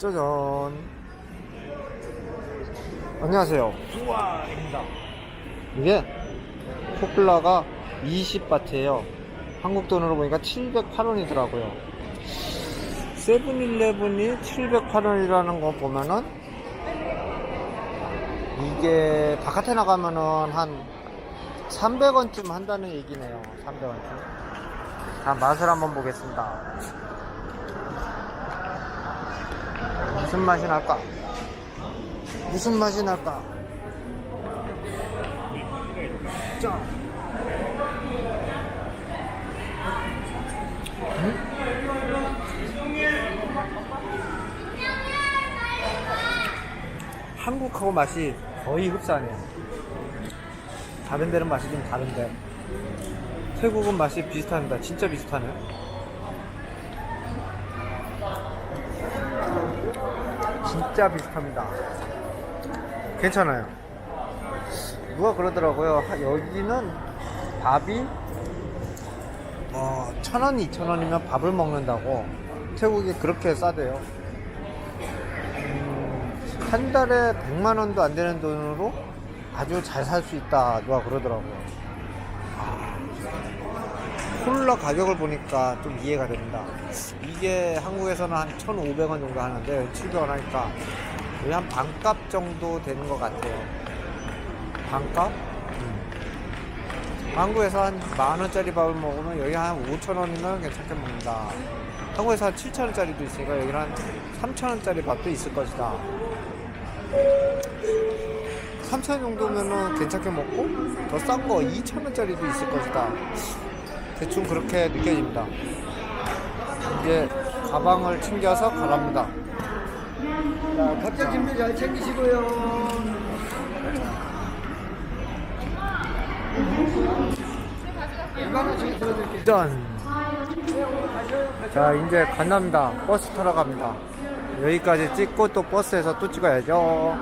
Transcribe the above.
짜잔. 안녕하세요. 우와입니다. 이게 포플라가 20바트예요. 한국 돈으로 보니까 708원이더라고요. 세븐일레븐이 708원이라는 거 보면은 이게 바깥에 나가면은 한 300원쯤 한다는 얘기네요. 300원쯤. 자, 맛을 한번 보겠습니다. 무슨 맛이 날까? 무슨 맛이 날까? 짠! 한국하고 맛이 거의 흡사하네요. 다른 데는 맛이 좀 다른데 태국은 맛이 비슷합니다. 진짜 비슷하네. 진짜 비슷합니다. 괜찮아요. 누가 그러더라고요. 하- 여기는 밥이 뭐, 천 원, 이천 원이면 밥을 먹는다고. 태국이 그렇게 싸대요. 음, 한 달에 100만 원도 안 되는 돈으로 아주 잘 살 수 있다. 누가 그러더라고요. 아, 콜라 가격을 보니까 좀 이해가 됩니다. 이게 한국에서는 한 1,500원 정도 하는데 700원 하니까 거의 한 반값 정도 되는 것 같아요. 반값? 음. 한국에서 한 만원짜리 밥을 먹으면 여기 한 5천원이면 괜찮게 먹는다. 한국에서 한 7천원짜리도 있으니까 여기는 한 3천원짜리 밥도 있을 것이다. 3천원 정도면은 괜찮게 먹고 더 싼 거 2천원짜리도 있을 것이다. 대충 그렇게 느껴집니다. 이제 가방을 챙겨서 가랍니다. 자, 각자 준비 잘 챙기시고요. 짠! 자, 이제 간답니다. 버스 타러 갑니다. 여기까지 찍고 또 버스에서 또 찍어야죠.